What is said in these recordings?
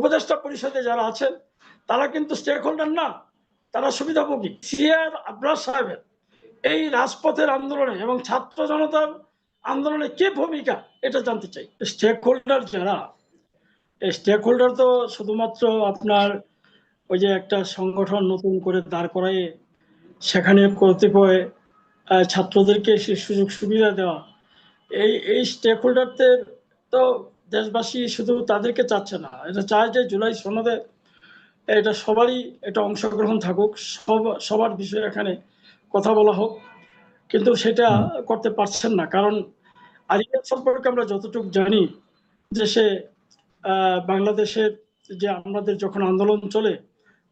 উপদেষ্টা পরিষদে যারা আছেন, তারা কিন্তু স্টেক হোল্ডার না, তারা সুবিধাভোগী। সিআর আব্রাস সাহেবের এই রাজপথের আন্দোলনে এবং ছাত্র জনতার আন্দোলনে কে ভূমিকা, এটা জানতে চাই। স্টেক হোল্ডার যারা, এই স্টেক হোল্ডার তো শুধুমাত্র আপনার ওই যে একটা সংগঠন নতুন করে দাঁড় করায়, সেখানে কতিপয় ছাত্রদেরকে সে সুযোগ সুবিধা দেওয়া, এই এই স্টেক হোল্ডারদের তো দেশবাসী শুধু তাদেরকে চাচ্ছে না এটা চায় যে জুলাই সনদে এটা সবারই এটা অংশগ্রহণ থাকুক সব সবার বিষয়ে এখানে কথা বলা হোক কিন্তু সেটা করতে পারছেন না। কারণ আরিয়াত সম্পর্কে আমরা যতটুকু জানি যে সে বাংলাদেশের যে আমাদের যখন আন্দোলন চলে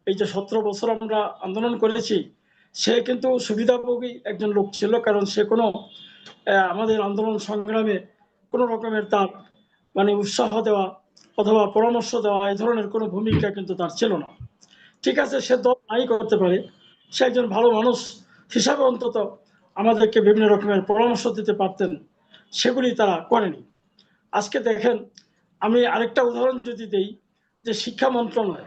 এই যে সতেরো বছর আমরা আন্দোলন করেছি সে কিন্তু সুবিধাভোগী একজন লোক ছিল কারণ সে কোনো আমাদের আন্দোলন সংগ্রামে কোনো রকমের তার মানে উৎসাহ দেওয়া অথবা পরামর্শ দেওয়া এই ধরনের কোনো ভূমিকা কিন্তু তার ছিল না। ঠিক আছে, সে দল নাই করতে পারে। সে একজন ভালো মানুষ হিসাবে অন্তত আমাদেরকে বিভিন্ন রকমের পরামর্শ দিতে পারতেন, সেগুলি তারা করেনি। আজকে দেখেন, আমি আরেকটা উদাহরণ যদি দেই, যে শিক্ষা মন্ত্রণালয়।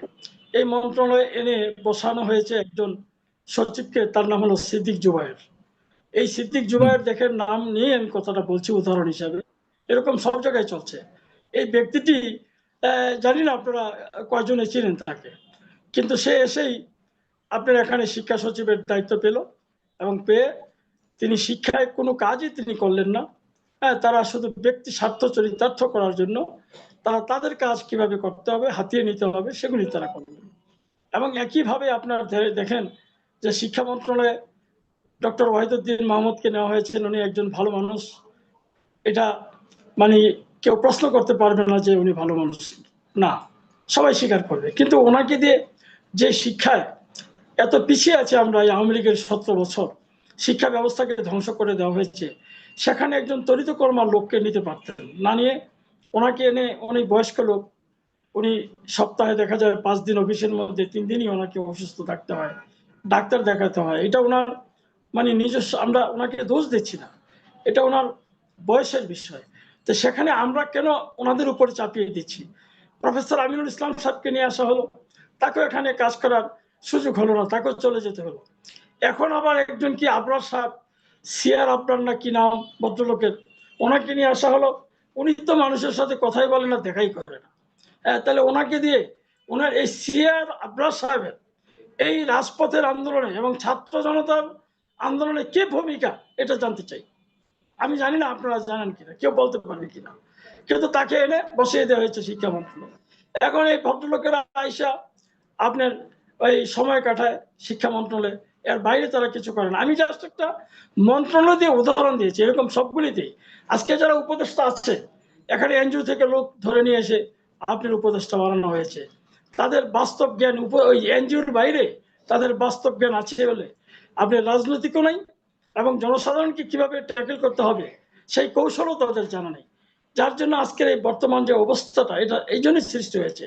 এই মন্ত্রণালয়ে এনে বসানো হয়েছে একজন সচিবকে, তার নাম হলো সিদ্দিক জুবায়ের। এই সিদ্দিক জুবায়ের দেখেন, নাম নিয়ে আমি কথাটা বলছি উদাহরণ হিসাবে। এরকম সব জায়গায় চলছে। এই ব্যক্তিটি জানি না আপনারা কয়জনে চিনেন তাকে। কিন্তু সে এসেই আপনার এখানে শিক্ষা সচিবের দায়িত্ব পেল এবং পেয়ে তিনি শিক্ষায় কোনো কাজই তিনি করলেন না। হ্যাঁ তারা শুধু ব্যক্তি স্বার্থ চরিতার্থ করার জন্য তারা তাদের কাজ কীভাবে করতে হবে, হাতিয়ে নিতে হবে, সেগুলি তারা করলেন। এবং একইভাবে আপনার দেখেন যে শিক্ষা মন্ত্রণালয়ে ডক্টর ওয়াহিদুদ্দিন মাহমুদকে নেওয়া হয়েছে উনি একজন ভালো মানুষ। এটা মানে কেউ প্রশ্ন করতে পারবে না যে উনি ভালো মানুষ। না, সবাই স্বীকার করবে। কিন্তু ওনাকে দিয়ে যে শিক্ষায় এত পিছিয়ে আছে আমরা এই আওয়ামী লীগের সতেরো বছর, শিক্ষা ব্যবস্থাকে ধ্বংস করে দেওয়া হয়েছে, সেখানে একজন তরিত কর্মার লোককে নিতে পারতেন না নিয়ে ওনাকে এনে অনেক বয়স্ক লোক, উনি সপ্তাহে দেখা যায় পাঁচ দিন অফিসের মধ্যে, তিন দিনই ওনাকে অসুস্থ থাকতে হয়, ডাক্তার দেখাতে হয়। এটা ওনার মানে নিজস্ব, আমরা ওনাকে দোষ দিচ্ছি না। এটা ওনার বয়সের বিষয়। তো সেখানে আমরা কেন ওনাদের উপরে চাপিয়ে দিচ্ছি? প্রফেসর আমিনুল ইসলাম সাহেবকে নিয়ে আসা হলো। তাকেও এখানে কাজ করার সুযোগ হলো না তাকেও চলে যেতে হলো। এখন আবার একজন কি আবরার সাহেব সিয়ার আবরার না কি নাম ভদ্রলোকের ওনাকে নিয়ে আসা হলো। উনি তো মানুষের সাথে কথাই বলে না দেখাই করে না। হ্যাঁ, তাহলে ওনাকে দিয়ে ওনার এই সিয়ার আবরার সাহেবের এই রাজপথের আন্দোলনে এবং ছাত্র জনতার আন্দোলনে কে ভূমিকা এটা জানতে চাই। আমি জানি না আপনারা জানেন কিনা, কেউ বলতে পারবে কিনা। কিন্তু তাকে এনে বসিয়ে দেওয়া হয়েছে শিক্ষা মন্ত্রণালয়। এখন এই ভদ্রলোকেরা আইসা আপনার ওই সময় কাটায় শিক্ষা মন্ত্রণালয়ে, এর বাইরে তারা কিছু করে না। আমি জাস্ট একটা মন্ত্রণালয় দিয়ে উদাহরণ দিয়েছি, এরকম সবগুলিতেই আজকে যারা উপদেষ্টা আছে, এখানে এনজিও থেকে লোক ধরে নিয়ে এসে আপনার উপদেষ্টা বানানো হয়েছে। তাদের বাস্তব জ্ঞান, উপ- ওই এনজিওর বাইরে তাদের বাস্তব জ্ঞান আছে বলে। আপনি রাজনৈতিকও নাই এবং জনসাধারণকে কীভাবে ট্যাকেল করতে হবে, সেই কৌশলও তাদের জানা নেই। যার জন্য আজকের এই বর্তমান যে অবস্থাটা, এটা এই জন্যই সৃষ্টি হয়েছে।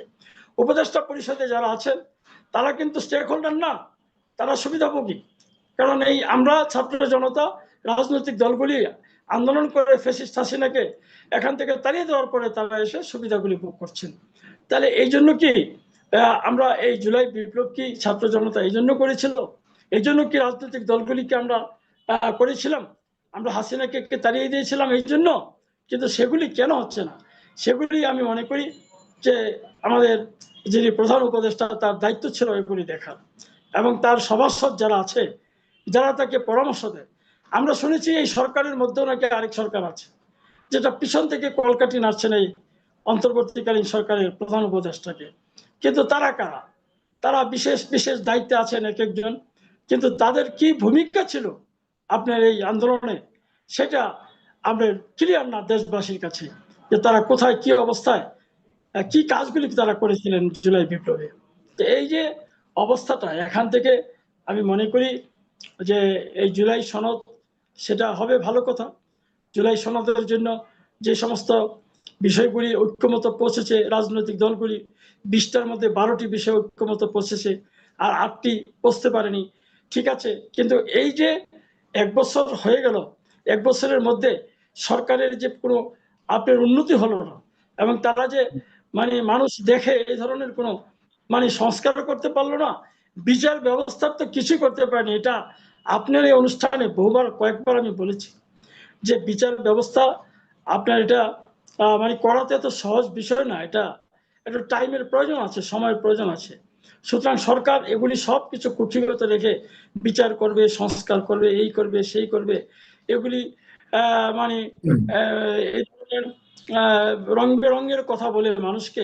উপদেষ্টা পরিষদে যারা আছেন, তারা কিন্তু স্টেক হোল্ডার না, তারা সুবিধাভোগী। কারণ এই আমরা, ছাত্র জনতা, রাজনৈতিক দলগুলি আন্দোলন করে ফেসিস্ট হাসিনাকে এখান থেকে তাড়িয়ে দেওয়ার পরে তারা এসে সুবিধাগুলি ভোগ করছেন। তাহলে এই জন্য কি আমরা এই জুলাই বিপ্লব কি ছাত্র জনতা এই জন্য করেছিল? এই জন্য কি রাজনৈতিক দলগুলিকে আমরা করেছিলাম। আমরা হাসিনাকে তাড়িয়ে দিয়েছিলাম এই জন্য, কিন্তু সেগুলি কেন হচ্ছে না? সেগুলি আমি মনে করি যে আমাদের যিনি প্রধান উপদেষ্টা, তার দায়িত্ব ছিল এগুলি দেখার। এবং তার সভাসদ যারা আছে, যারা তাকে পরামর্শ দেয়। আমরা শুনেছি এই সরকারের মধ্যেও নাকি আরেক সরকার আছে, যেটা পিছন থেকে কলকাটি নাড়ছেন এই অন্তর্বর্তীকালীন সরকারের প্রধান উপদেষ্টাকে। কিন্তু তারা কারা? তারা বিশেষ বিশেষ দায়িত্বে আছেন এক একজন, কিন্তু তাদের কি ভূমিকা ছিল? আপনার এই আন্দোলনে, সেটা আপনার ক্লিয়ার না দেশবাসীর কাছে যে তারা কোথায় কি অবস্থায় কি কাজগুলি তারা করেছিলেন জুলাই বিপ্লবে তো এই যে অবস্থাটা, এখান থেকে আমি মনে করি যে এই জুলাই সনদ, সেটা হবে ভালো কথা। জুলাই সনদের জন্য যে সমস্ত বিষয়গুলি ঐক্যমত পৌঁছেছে, রাজনৈতিক দলগুলি, বিশটার মধ্যে বারোটি বিষয় ঐক্যমত পৌঁছেছে, আর আটটি পৌঁছতে পারেনি। ঠিক আছে, কিন্তু এই যে এক বছর হয়ে গেল। এক বছরের মধ্যে সরকারের যে কোনো আপনার উন্নতি হলো না এবং তারা যে মানে মানুষ দেখে এই ধরনের কোনো মানে সংস্কারও করতে পারল না, বিচার ব্যবস্থার তো কিছুই করতে পারেনি। এটা আপনার এই অনুষ্ঠানে বহুবার, কয়েকবার আমি বলেছি যে বিচার ব্যবস্থা আপনার এটা মানে করাতে এত সহজ বিষয় না। এটা একটু টাইমের প্রয়োজন আছে, সময়ের প্রয়োজন আছে। সুতরাং সরকার এগুলি সব কিছু কুঠিগত রেখে বিচার করবে সংস্কার করবে এই করবে সেই করবে। এগুলি মানে এই ধরনের রং বেরঙের কথা বলে মানুষকে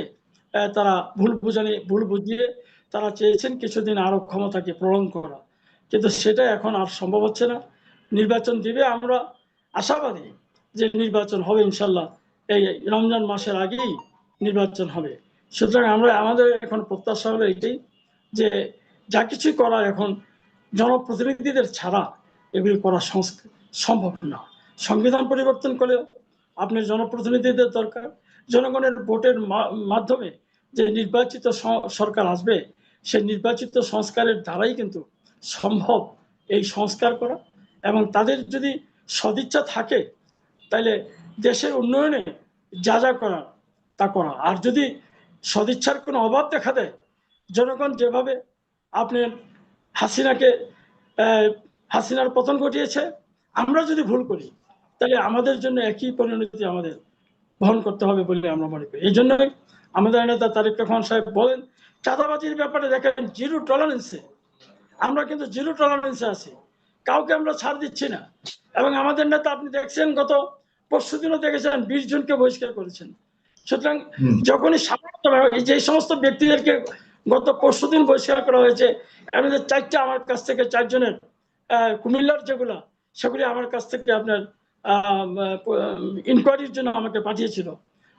তারা ভুল বুঝানি ভুল বুঝিয়ে তারা চেয়েছেন কিছুদিন আরও ক্ষমতাকে প্রলং করা। কিন্তু সেটা এখন আর সম্ভব হচ্ছে না। নির্বাচন দিবে আমরা আশাবাদী যে নির্বাচন হবে ইনশাল্লাহ। এই রমজান মাসের আগেই নির্বাচন হবে। সুতরাং আমরা, আমাদের এখন প্রত্যাশা হলো এটাই যে যা কিছুই করা এখন জনপ্রতিনিধিদের ছাড়া এগুলি করা সম্ভব না। সংবিধান পরিবর্তন করলেও আপনার জনপ্রতিনিধিদের দরকার। জনগণের ভোটের মাধ্যমে যে নির্বাচিত সরকার আসবে, সেই নির্বাচিত সংস্কারের দ্বারাই কিন্তু সম্ভব এই সংস্কার করা। এবং তাদের যদি সদিচ্ছা থাকে তাহলে দেশের উন্নয়নে যা যা করার তা করা। আর যদি সদিচ্ছার কোনো অভাব দেখা দেয়? জনগণ যেভাবে আপনার হাসিনাকে হাসিনার পতন ঘটিয়েছে, আমরা যদি ভুল করি, তাহলে আমাদের জন্য একই পরিণতি আমাদের বহন করতে হবে বলে আমরা মনে করি। এই জন্যই আমাদের নেতা তারেক রহমান সাহেব বলেন, চাঁদাবাজির ব্যাপারে দেখেন জিরো টলারেন্সে আমরা কিন্তু জিরো টলারেন্সে আছি। কাউকে আমরা ছাড় দিচ্ছি না। এবং আমাদের নেতা আপনি দেখছেন গত পরশু দিনও দেখেছেন, বিশ জনকে বহিষ্কার করেছেন। সুতরাং। যখনই সামান্য এই যে সমস্ত ব্যক্তিদেরকে গত পরশু দিন বহিষ্কার করা হয়েছে আমাদের চারটা আমার কাছ থেকে চারজনের কুমিল্লার যেগুলা সেগুলি আমার কাছ থেকে আপনার ইনকোয়ারির জন্য আমাকে পাঠিয়েছিল।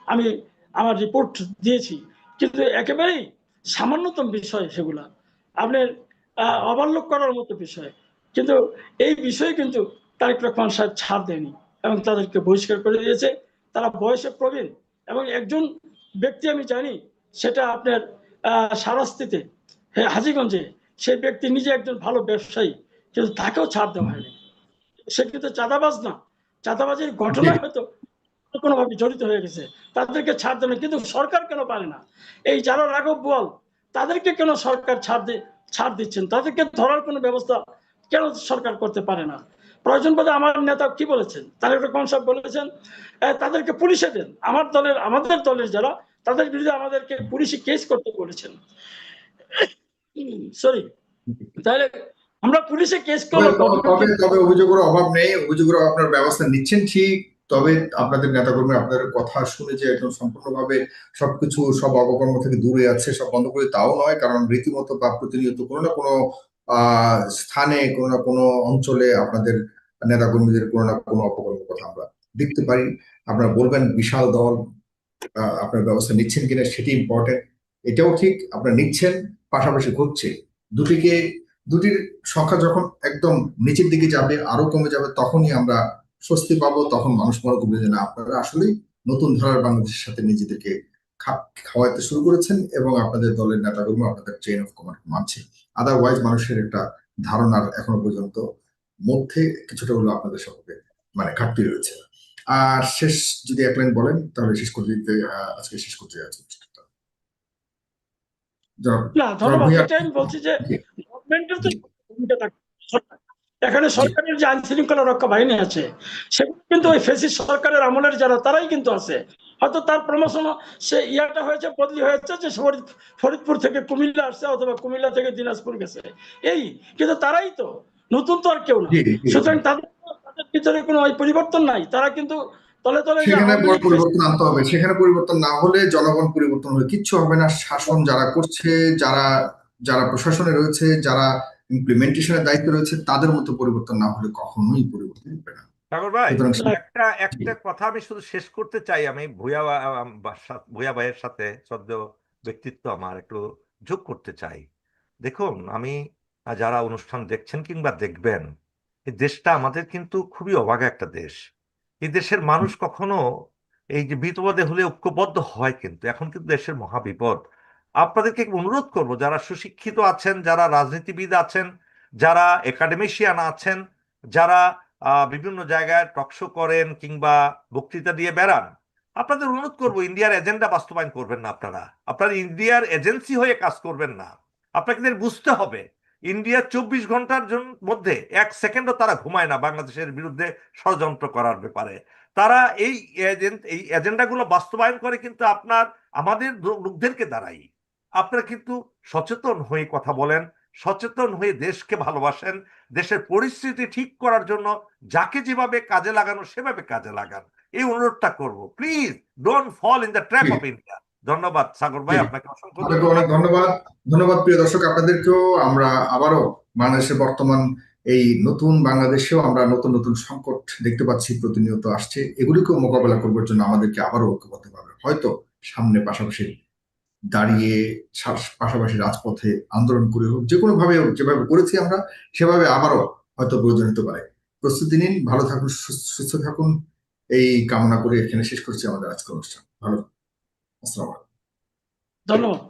আমি আমার রিপোর্ট দিয়েছি। কিন্তু একেবারেই সামান্যতম বিষয় সেগুলা। আপনার আহ, অবাল্য করার মতো বিষয়। কিন্তু এই বিষয়ে কিন্তু তারেক রহমান সাহেব ছাড় দেয়নি এবং তাদেরকে বহিষ্কার করে দিয়েছে। তারা বয়সে প্রবীণ। এবং একজন ব্যক্তি আমি জানি সেটা আপনার সারাস্তিতে হ্যাঁ, হাজীগঞ্জে সেই ব্যক্তি নিজে একজন ভালো ব্যবসায়ী কিন্তু তাকেও ছাড় দেওয়া হয়নি। সে কিন্তু চাঁদাবাজ না। চাঁদাবাজির ঘটনায় হয়তো কোনোভাবে জড়িত হয়ে গেছে। তাদেরকে ছাড় দেবে কিন্তু সরকার কেন পারে না? এই যারা রাঘব বল তাদেরকে কেন সরকার ছাড় দিয়ে ছাড় দিচ্ছেন? তাদেরকে ধরার কোনো ব্যবস্থা কেন সরকার করতে পারে না? প্রয়োজন বোধে আমার নেতা কি বলেছেন? তারেক রহমান সাহেব বলেছেন তাদেরকে পুলিশে দেন। আমার দলের, আমাদের দলের যারা, তাদের বিরুদ্ধে আমাদেরকে পুলিশে কেস করতে বলেছেন। সরি, তাহলে আমরা পুলিশে কেস তবে তবে অভিযোগের অভাব নেই, অভিযোগের আপনার ব্যবস্থা নিচ্ছেন ঠিক, তবে আপনাদের নেতাকর্মী আপনাদের কথা শুনে যে একদম সম্পূর্ণভাবে সবকিছু সব অপকর্ম থেকে দূরে আছে, সব বন্ধ করে, তাও নয়, কারণ রীতিমতো বা প্রতিনিয়ত কোনো না কোনো স্থানে কোনো না কোনো অঞ্চলে আপনাদের নেতাকর্মীদের কোনো না কোনো অপকর্মের কথা আমরা দেখতে পারি। আপনারা বলবেন বিশাল দল আপনার ব্যবস্থা নিচ্ছেন কিনা সেটি ইম্পর্টেন্ট এটাও ঠিক, আপনারা নিচ্ছেন, পাশাপাশি ঘটছে। দুটিকে, দুটির সংখ্যা যখন একদম নিচের দিকে যাবে আরও কমে যাবে, তখনই আমরা স্বস্তি পাবো, তখন মানুষ মনে করবে যে না, আপনারা আসলেই নতুন ধারার বাংলাদেশের সাথে নিজেদেরকে খাপ খাওয়াতে শুরু করেছেন এবং আপনাদের দলের নেতাকর্মী আপনাদের চেইন অফ কমান্ড মানছে। আদারওয়াইজ মানুষের একটা ধারণার এখনও পর্যন্ত মধ্যে কিছুটা হলো আপনাদের সম্পর্কে মানে ঘাটতি রয়েছে। আর শেষ যদি এক লাইন বলেন তাহলে শেষ করে দিতে আজকে শেষ করতে যাচ্ছি। না ধন্যবাদ। আমি বলছি যে গভর্নমেন্টের তো ভূমিকা থাকে। এখানে সরকারের যে আইন শৃঙ্খলা রক্ষা বাহিনী আছে সেগুলো কিন্তু ওই ফেসিস সরকারের আমলের যারা তারাই কিন্তু আছে। হয়তো তার প্রমোশন সে ইয়াটা হয়েছে বদলি হয়েছে যে ফরিদপুর থেকে কুমিল্লা আসছে অথবা কুমিল্লা থেকে দিনাজপুর গেছে। এই কিন্তু তারাই তো নতুন তো আর কেউ না। সুতরাং তাদের তাদের ভিতরে কোনো ওই পরিবর্তন নাই। তারা কিন্তু তলে তলে সেখানে আওয়ামী বড় লীগ পরিবর্তন আনতে হবে। সেখানে পরিবর্তন না হলে জনগণ পরিবর্তন হবে কিচ্ছু হবে না। শাসন যারা করছে যারা যারা প্রশাসনে রয়েছে যারা ইমপ্লিমেন্টেশনের দায়িত্ব রয়েছে তাদের মতো পরিবর্তন না হলে কখনোই পরিবর্তন হবে না। ঠাকুর ভাই একটা একটা কথা আমি শুধু শেষ করতে চাই। আমি ভূয়া ভূয়া ভাইয়ের সাথে সদ্য ব্যক্তিত্ব আমার একটু যোগ করতে চাই। দেখুন আমি যারা অনুষ্ঠান দেখছেন কিংবা দেখবেন এই দেশটা আমাদের কিন্তু খুবই অবাগা একটা দেশ। এই দেশের মানুষ কখনো এই যে বিপদে হলে ঐক্যবদ্ধ হয় কিন্তু এখন কিন্তু দেশের মহাবিপদ। আপনাদেরকে অনুরোধ করব, যারা সুশিক্ষিত আছেন, যারা রাজনীতিবিদ আছেন, যারা একাডেমিশিয়ান আছেন, যারা বিভিন্ন জায়গায় টকশো করেন কিংবা বক্তৃতা দিয়ে বেড়ান, আপনাদের অনুরোধ করব, ইন্ডিয়ার এজেন্ডা বাস্তবায়ন করবেন না আপনারা। আপনারা ইন্ডিয়ার এজেন্সি হয়ে কাজ করবেন না। আপনাদের বুঝতে হবে, ইন্ডিয়া চব্বিশ ঘণ্টার মধ্যে এক সেকেন্ডও তারা ঘুমায় না বাংলাদেশের বিরুদ্ধে ষড়যন্ত্র করার ব্যাপারে। তারা এই এজেন্ট এই এজেন্ডাগুলো বাস্তবায়ন করে কিন্তু আপনার, আমাদের লোকদেরকে দ্বারাই আপনারা কিন্তু সচেতন হয়ে কথা বলেন সচেতন হয়ে দেশকে ভালোবাসেন দেশের পরিস্থিতি ঠিক করার জন্য যাকে যেভাবে কাজে লাগানো সেভাবে কাজে লাগান। এই অনুরোধটা করব। Please don't fall in the trap of India ধন্যবাদ সাগর ভাই আপনাকে অসংখ্য ধন্যবাদ। ধন্যবাদ। প্রিয় দর্শক আপনাদেরকেও। আমরা আবারও বাংলাদেশের বর্তমান এই নতুন বাংলাদেশেও আমরা নতুন নতুন সংকট দেখতে পাচ্ছি প্রতিনিয়ত আসছে। এগুলিকেও মোকাবেলা করবার জন্য আমাদেরকে আবারও ঐক্যবদ্ধ হবে হয়তো সামনে পাশাপাশি দাঁড়িয়ে পাশাপাশি রাজপথে আন্দোলন করে হোক, যে কোনো ভাবে যেভাবে করেছি আমরা, সেভাবে আবারও হয়তো প্রয়োজন হতে পারে। প্রস্তুতি নিন, ভালো থাকুন, সুস্থ থাকুন। এই কামনা করে এখানে শেষ করছি আমাদের আজকের অনুষ্ঠান। ভালো আসসালাম ধন্যবাদ।